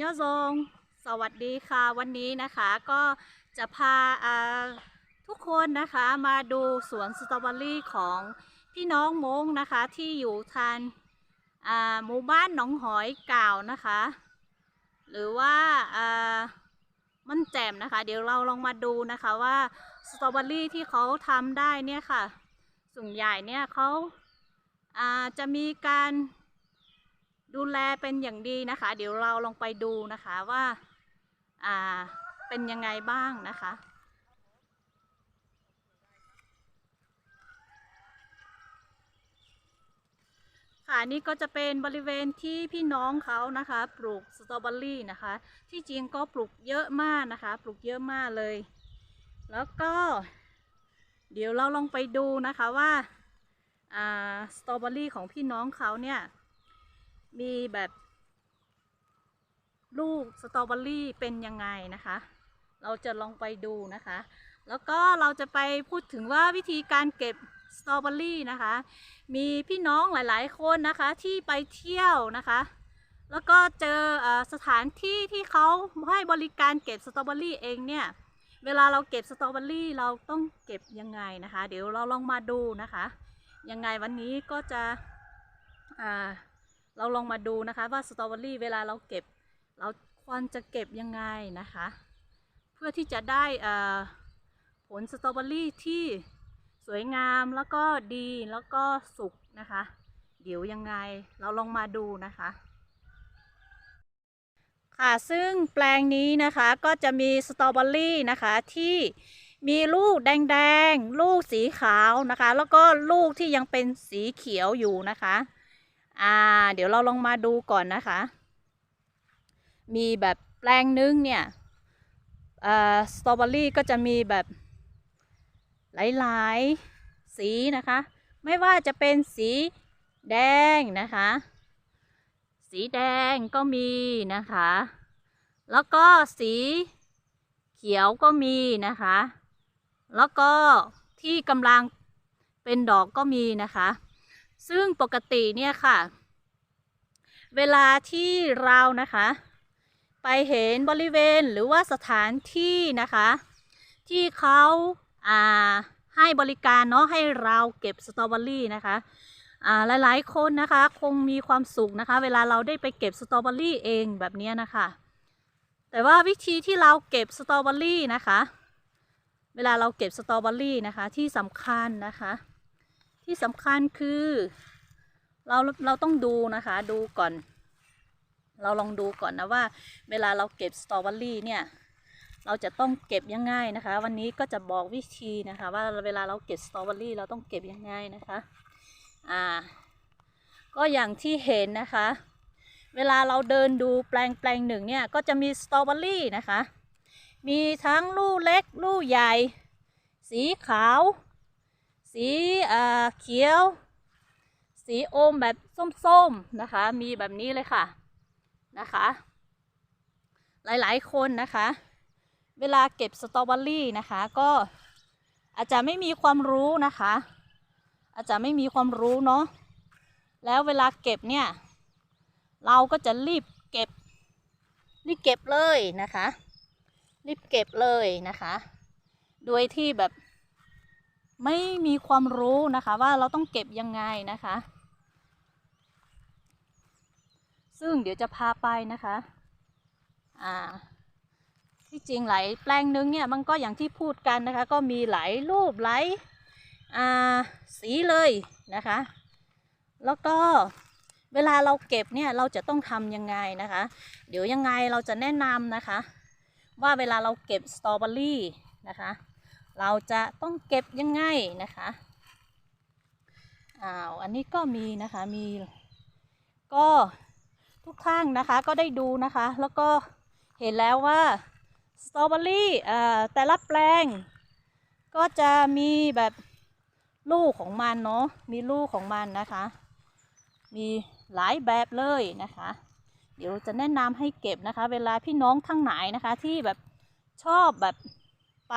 ยอซงสวัสดีค่ะวันนี้นะคะก็จะพาทุกคนนะคะมาดูสวนสตรอเบอรี่ของพี่น้องมงนะคะที่อยู่ทางอ่าหมู่บ้านหนองหอยเก่านะคะ หรือว่ามันแจ่มนะคะ เดี๋ยวเราลองมาดูนะคะว่าสตรอเบอรี่ที่เขาทำได้เนี่ยค่ะ ส่วนใหญ่เนี่ยเขาจะมีการ ดูแลเป็นอย่างดีนะคะ เดี๋ยวเราลองไปดูนะคะว่าอ่าเป็นยังไงบ้างนะคะค่ะนี่ก็จะเป็นบริเวณที่พี่น้องเขานะคะ ปลูกสตรอเบอรี่นะคะ ที่จริงก็ปลูกเยอะมากนะคะ ปลูกเยอะมากเลย แล้วก็ เดี๋ยวเราลองไปดูนะคะว่าอ่าสตรอเบอรี่ของพี่น้องเขาเนี่ย มีแบบ ลูกสตรอเบอรี่เป็นยังไงนะคะ เราจะลองไปดูนะคะ แล้วก็เราจะไปพูดถึงว่าวิธีการเก็บสตรอเบอรี่นะคะ มีพี่น้องหลายๆ คนนะคะที่ไปเที่ยวนะคะ แล้วก็เจอสถานที่ที่เขาให้บริการเก็บสตรอเบอรี่เองเนี่ยเวลาเราเก็บสตรอเบอรี่เราต้องเก็บยังไงนะคะ เดี๋ยวเราลองมาดูนะคะ ยังไงวันนี้ก็จะอ่า เราลองมาดูนะคะว่าสตรอเบอรี่เวลาเราเก็บ เราควรจะเก็บยังไงนะคะ เพื่อที่จะได้ผลสตรอเบอรี่ที่สวยงามแล้วก็ดีแล้วก็สุกนะคะ เดี๋ยวยังไงเราลองมาดูนะคะ ค่ะซึ่งแปลงนี้นะคะก็จะมีสตรอเบอรี่นะคะที่มีลูกแดงๆ ลูกสีขาวนะคะ แล้วก็ลูกที่ยังเป็นสีเขียวอยู่นะคะ อ่า เดี๋ยวเราลองมาดูก่อนนะคะ มีแบบแปลงนึงเนี่ยอ่าสตรอเบอรี่ก็จะมีแบบหลายๆสีนะคะ ไม่ว่าจะเป็นสีแดงนะคะ สีแดงก็มีนะคะ แล้วก็สีเขียวก็มีนะคะ แล้วก็ที่กำลังเป็นดอกก็มีนะคะ ซึ่งปกติเนี่ยค่ะ เวลาที่เรานะคะ ไปเห็นบริเวณหรือว่าสถานที่นะคะ ที่เขาอ่าให้บริการเนาะให้เราเก็บสตรอเบอรี่นะคะอ่าหลายๆคนนะคะคงมีความสุขนะคะ เวลาเราได้ไปเก็บสตรอเบอรี่เองแบบนี้นะคะ แต่ว่าวิธีที่เราเก็บสตรอเบอรี่นะคะ เวลาเราเก็บสตรอเบอรี่นะคะที่สำคัญนะคะ ที่สำคัญคือ เราเราต้องดูนะคะดูก่อน เราลองดูก่อนนะว่า เวลาเราเก็บสตรอเบอรี่เนี่ยเราจะต้องเก็บยังไงนะคะ วันนี้ก็จะบอกวิธีนะคะ ว่าเวลาเราเก็บสตรอเบอรี่เราต้องเก็บยังไงนะคะอ่าก็อย่างที่เห็นนะคะ เวลาเราเดินดูแปลงแปลงหนึ่งเนี่ยก็จะมีสตรอเบอรี่นะคะ มีทั้งลูกเล็กลูกใหญ่ สีขาว สีอ่าเขียว สีอมแบบส้มๆนะคะ มีแบบนี้เลยค่ะนะคะ หลายๆคนนะคะ เวลาเก็บสตรอเบอรี่นะคะ ก็อาจจะไม่มีความรู้นะคะ อาจจะไม่มีความรู้เนาะแล้วเวลาเก็บเนี่ย เราก็จะรีบเก็บรีบเก็บเลยนะคะ รีบเก็บเลยนะคะ โดยที่แบบ ไม่มีความรู้นะคะว่าเราต้องเก็บยังไงนะคะ ซึ่งเดี๋ยวจะพาไปนะคะอ่าที่จริงหลายแปลงนึงเนี่ยมันก็อย่างที่พูดกันนะคะ ก็มีหลายรูปหลายอ่าสีเลยนะคะ แล้วก็เวลาเราเก็บเนี่ยเราจะต้องทำยังไงนะคะ เดี๋ยวยังไงเราจะแนะนำนะคะ ว่าเวลาเราเก็บสตรอเบอรี่นะคะ เราจะต้องเก็บยังไงนะคะอ้าวอันนี้ก็มีนะคะมี ก็ทุกท่านนะคะก็ได้ดูนะคะ แล้วก็เห็นแล้วว่าสตรอเบอรี่แต่ละแปลง ก็จะมีแบบลูกของมันเนาะมีลูกของมันนะคะ มีหลายแบบเลยนะคะ เดี๋ยวจะแนะนำให้เก็บนะคะ เวลาพี่น้องทั้งไหนนะคะที่แบบชอบแบบไป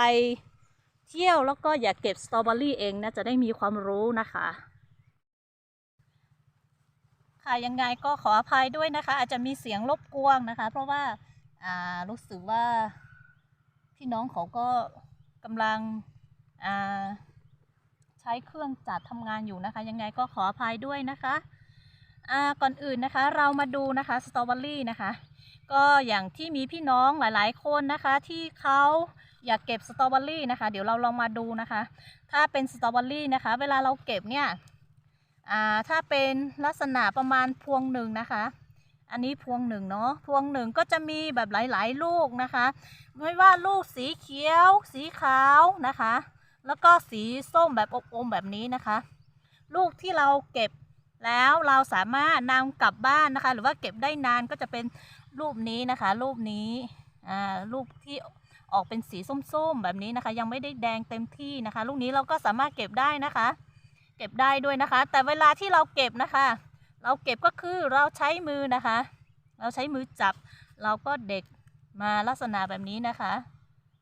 เที่ยวแล้วก็อยากเก็บสตรอเบอรี่เองนะจะได้มีความรู้นะคะ ค่ะยังไงก็ขออภัยด้วยนะคะ อาจจะมีเสียงรบกวนนะคะ เพราะว่าอ่ารู้สึกว่าพี่น้องเขาก็กำลังอ่าใช้เครื่องจัดทำงานอยู่นะคะ ยังไงก็ขออภัยด้วยนะคะอ่าก่อนอื่นนะคะ เรามาดูนะคะสตรอเบอรี่นะคะ ก็อย่างที่มีพี่น้องหลาย ๆ คนนะคะที่เขา อยากเก็บสตรอเบอรี่นะคะ เดี๋ยวเราลองมาดูนะคะ ถ้าเป็นสตรอเบอรี่นะคะ เวลาเราเก็บเนี่ยถ้าเป็นลักษณะประมาณพวงหนึ่งนะคะ อันนี้พวงหนึ่งเนาะพวงหนึ่งก็จะมีแบบหลายๆ ลูกนะคะ ไม่ว่าลูกสีเขียว สีขาวนะคะ แล้วก็สีส้มแบบอบอมแบบนี้นะคะ ลูกที่เราเก็บแล้วเราสามารถนำกลับบ้านนะคะ หรือว่าเก็บได้นานก็จะเป็นรูปนี้นะคะ รูปนี้อ่ารูปที่ ออกเป็นสีส้มๆ แบบนี้นะคะ ยังไม่ได้แดงเต็มที่นะคะ ลูกนี้เราก็สามารถเก็บได้นะคะ เก็บได้ด้วยนะคะ แต่เวลาที่เราเก็บนะคะ เราเก็บก็คือเราใช้มือนะคะ เราใช้มือจับ เราก็เด็กมาลักษณะแบบนี้นะคะ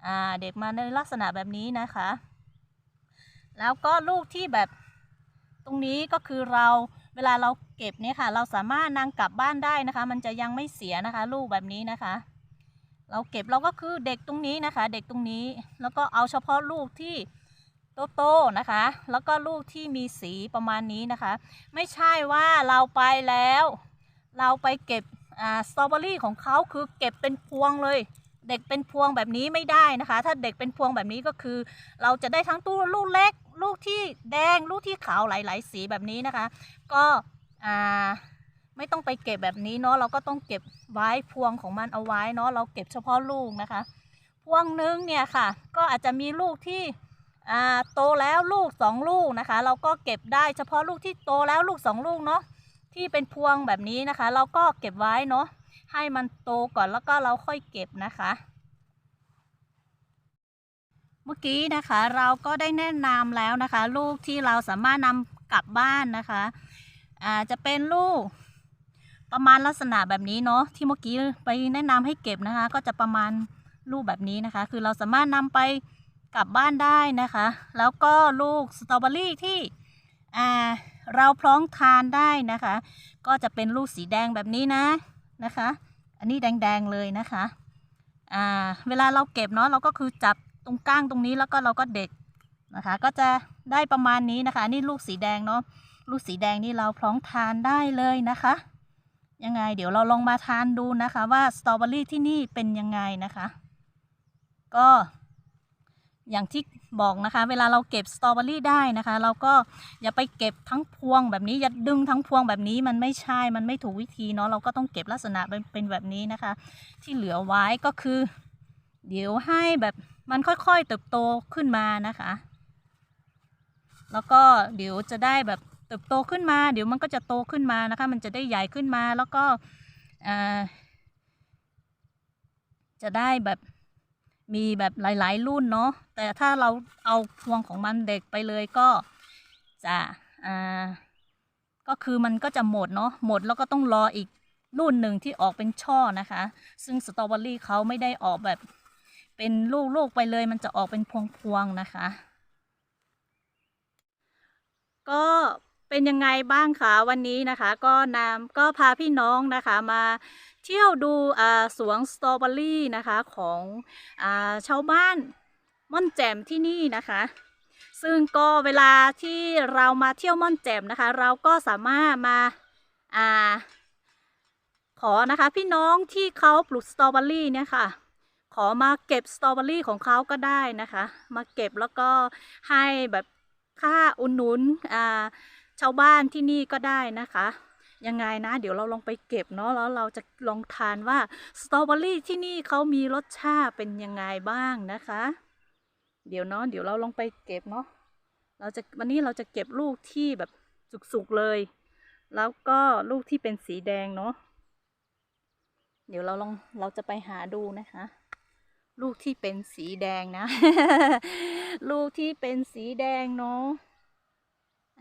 อ่าเด็กมาในลักษณะแบบนี้นะคะ แล้วก็ลูกที่แบบตรงนี้ก็คือเราเวลาเราเก็บเนี่ยค่ะ เราสามารถนำกลับบ้านได้นะคะ มันจะยังไม่เสียนะคะ ลูกแบบนี้นะคะ เราเก็บเราก็คือเด็กตรงนี้นะคะ เด็กตรงนี้แล้วก็เอาเฉพาะลูกที่โตๆนะคะ แล้วก็ลูกที่มีสีประมาณนี้นะคะ ไม่ใช่ว่าเราไปแล้ว เราไปเก็บสตรอเบอรี่ของเขาคือเก็บเป็นพวงเลย เด็กเป็นพวงแบบนี้ไม่ได้นะคะ ถ้าเด็กเป็นพวงแบบนี้ก็คือ เราจะได้ทั้งตู้ลูกเล็ก ลูกที่แดง ลูกที่ขาวหลาย ๆ สีแบบนี้นะคะ ก็อ่า ไม่ต้องไปเก็บแบบนี้เนาะเราก็ต้องเก็บไว้พวงของมันเอาไว้เนาะเราเก็บเฉพาะลูกนะคะ พวงนึงเนี่ยค่ะ ก็อาจจะมีลูกที่โตแล้วลูกสองลูกนะคะ เราก็เก็บได้เฉพาะลูกที่โตแล้วลูกสองลูกเนาะที่เป็นพวงแบบนี้นะคะ เราก็เก็บไว้เนาะให้มันโตก่อนแล้วก็เราค่อยเก็บนะคะ เมื่อกี้นะคะเราก็ได้แนะนำแล้วนะคะ ลูกที่เราสามารถนำกลับบ้านนะคะอาจะเป็นลูก ประมาณลักษณะแบบนี้เนาะที่เมื่อกี้ไปแนะนำให้เก็บนะคะ ก็จะประมาณลูกแบบนี้นะคะ คือเราสามารถนำไปกลับบ้านได้นะคะ แล้วก็ลูกสตรอเบอรี่ที่เราพร้อมทานได้นะคะ ก็จะเป็นลูกสีแดงแบบนี้นะนะคะ อันนี้แดงๆเลยนะคะเวลาเราเก็บเนาะเราก็คือจับตรงก้างตรงนี้แล้วก็เราก็เด็ดนะคะ ก็จะได้ประมาณนี้นะคะนนี่ลูกสีแดงเนาะลูกสีแดงนี่เราพร้อมทานได้เลยนะคะ ยังไง เดี๋ยวเราลองมาทานดูนะคะว่าสตรอเบอรี่ที่นี่เป็นยังไงนะคะ ก็อย่างที่บอกนะคะ เวลาเราเก็บสตรอเบอรี่ได้นะคะ เราก็อย่าไปเก็บทั้งพวงแบบนี้อย่าดึงทั้งพวงแบบนี้มันไม่ใช่มันไม่ถูกวิธีเนาะเราก็ต้องเก็บลักษณะเป็นแบบนี้นะคะ ที่เหลือไว้ก็คือ เดี๋ยวให้แบบมันค่อยๆเติบโตขึ้นมานะคะ แล้วก็เดี๋ยวจะได้แบบ ติบโตขึ้นมา เดี๋ยวมันก็จะโตขึ้นมานะคะ มันจะได้ใหญ่ขึ้นมาแล้วก็จะได้แบบมีแบบหลาย ๆ รุ่นเนาะแต่ถ้าเราเอาพวงของมันเด็กไปเลยก็จะอ่าก็คือมันก็จะหมดเนาะหมดแล้วก็ต้องรออีกรุ่นหนึ่งที่ออกเป็นช่อนะคะ ซึ่งสตรอเบอรี่เขาไม่ได้ออกแบบเป็นลูกๆไปเลย มันจะออกเป็นพวงๆนะคะ ก็ เป็นยังไงบ้างคะวันนี้นะคะ ก็นำก็พาพี่น้องนะคะมาเที่ยวดูอ่าสวนสตรอเบอรี่นะคะของอ่าชาวบ้านม่อนแจ่มที่นี่นะคะ ซึ่งก็เวลาที่เรามาเที่ยวม่อนแจ่มนะคะ เราก็สามารถมาอ่าขอนะคะพี่น้องที่เขาปลูกสตรอเบอรี่เนี่ยค่ะ ขอมาเก็บสตรอเบอรี่ของเขาก็ได้นะคะ มาเก็บแล้วก็ให้แบบค่าอุดหนุนอ่า ชาวบ้านที่นี่ก็ได้นะคะ ยังไงนะ เดี๋ยวเราลองไปเก็บเนาะแล้วเราจะลองทานว่าสตรอเบอรี่ที่นี่เขามีรสชาติเป็นยังไงบ้างนะคะ เดี๋ยวเนาะเดี๋ยวเราลองไปเก็บเนาะเราจะวันนี้เราจะเก็บลูกที่แบบสุกๆเลย แล้วก็ลูกที่เป็นสีแดงเนาะเดี๋ยวเราลองเราจะไปหาดูนะคะ ลูกที่เป็นสีแดงนะ ลูกที่เป็นสีแดงเนาะ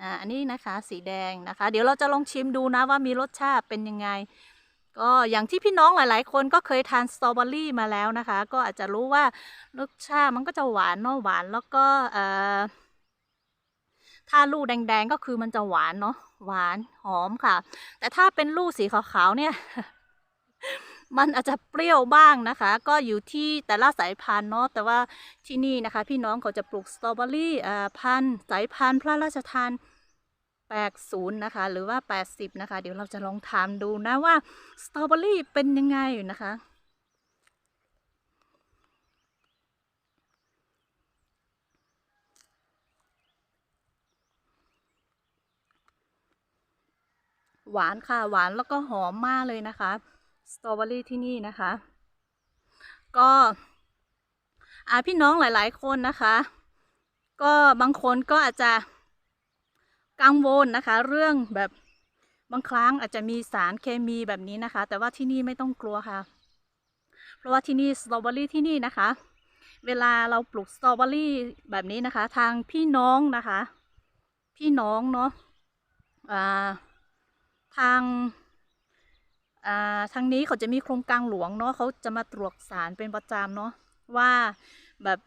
อ่าอันนี้นะคะสีแดงนะคะ เดี๋ยวเราจะลองชิมดูนะว่ามีรสชาติเป็นยังไง ก็อย่างที่พี่น้องหลาย ๆ คนก็เคยทานสตรอเบอรี่มาแล้วนะคะ ก็อาจจะรู้ว่ารสชาติมันก็จะหวานเนาะหวานแล้วก็เอ่อถ้าลูกแดง ๆ ก็คือมันจะหวานเนาะหวานหอมค่ะ แต่ถ้าเป็นลูกสีขาวๆเนี่ย มันอาจจะเปรี้ยวบ้างนะคะ ก็อยู่ที่แต่ละสายพันธุ์เนาะแต่ว่าที่นี่นะคะ พี่น้องเขาจะปลูกสตรอเบอรี่อ่าพันธุ์สายพันธุ์พระราชทาน80นะคะ หรือว่า 80 นะคะ เดี๋ยวเราจะลองทานดูนะว่าสตรอเบอรี่เป็นยังไงนะคะหวานค่ะหวานแล้วก็หอมมากเลยนะคะ สตรอเบอรี่ที่นี่นะคะ ก็พี่น้องหลาย ๆ คนนะคะ ก็บางคนก็อาจจะกังวลนะคะ เรื่องแบบบางครั้งอาจจะมีสารเคมีแบบนี้นะคะ แต่ว่าที่นี่ไม่ต้องกลัวค่ะ เพราะว่าที่นี่สตรอเบอรี่ที่นี่นะคะ เวลาเราปลูกสตรอเบอรี่แบบนี้นะคะ ทางพี่น้องนะคะ พี่น้องเนาะอ่าทาง ทางนี้เขาจะมีโครงการหลวงเนาะเขาจะมาตรวจสารเป็นประจำเนาะว่าแบบ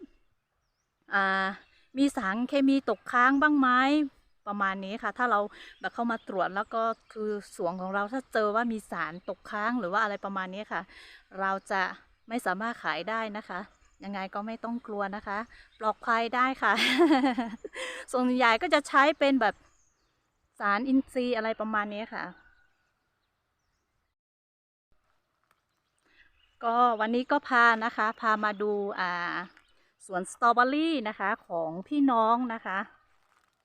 มีสารเคมีตกค้างบ้างไหมประมาณนี้ค่ะ ถ้าเราแบบเข้ามาตรวจแล้วก็คือสวนของเราถ้าเจอว่ามีสารตกค้างหรือว่าอะไรประมาณนี้ค่ะ เราจะไม่สามารถขายได้นะคะยังไงก็ไม่ต้องกลัวนะคะ ปลอดภัยได้ค่ะ ส่วนใหญ่ก็จะใช้เป็นแบบสารอินทรีย์อะไรประมาณนี้ค่ะ ก็วันนี้ก็พานะคะพามาดูอ่าสวนสตรอเบอรี่นะคะของพี่น้องนะคะ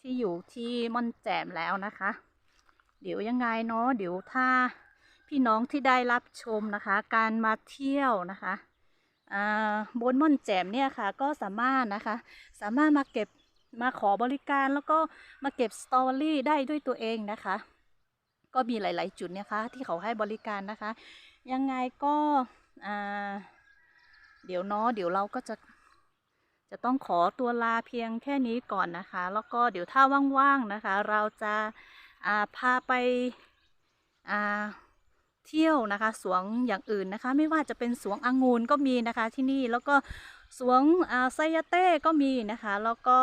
ที่อยู่ที่ม่อนแจ่มแล้วนะคะ เดี๋ยวยังไงเนาะเดี๋ยวถ้าพี่น้องที่ได้รับชมนะคะ การมาเที่ยวนะคะบนม่อนแจ่มเนี่ยค่ะก็สามารถนะคะ สามารถมาเก็บมาขอบริการแล้วก็มาเก็บสตรอเบอรี่ได้ด้วยตัวเองนะคะ ก็มีหลาย ๆ จุดนะคะที่เขาให้บริการนะคะ ยังไงก็ อ่าเดี๋ยวเนาะเดี๋ยวเราก็จะจะต้องขอตัวลาเพียงแค่นี้ก่อนนะคะ แล้วก็เดี๋ยวถ้าว่างๆนะคะ เราจะาพาไปาเที่ยวนะคะสวนอย่างอื่นนะคะ ไม่ว่าจะเป็นสวนองุ่นก็มีนะคะที่นี่แล้วก็สวนไซยาเต้ก็มีนะคะ แล้วก็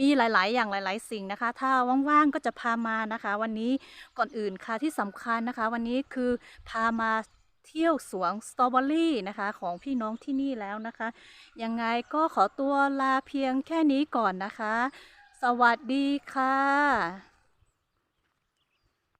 มีหลาย ๆ อย่างหลาย ๆ สิ่งนะคะ ถ้าว่างๆก็จะพามานะคะ วันนี้ก่อนอื่นค่ะที่สำคัญนะคะ วันนี้คือพามา เที่ยวสวนสตรอเบอรี่นะคะของพี่น้องที่นี่แล้วนะคะ ยังไงก็ขอตัวลาเพียงแค่นี้ก่อนนะคะ สวัสดีค่ะ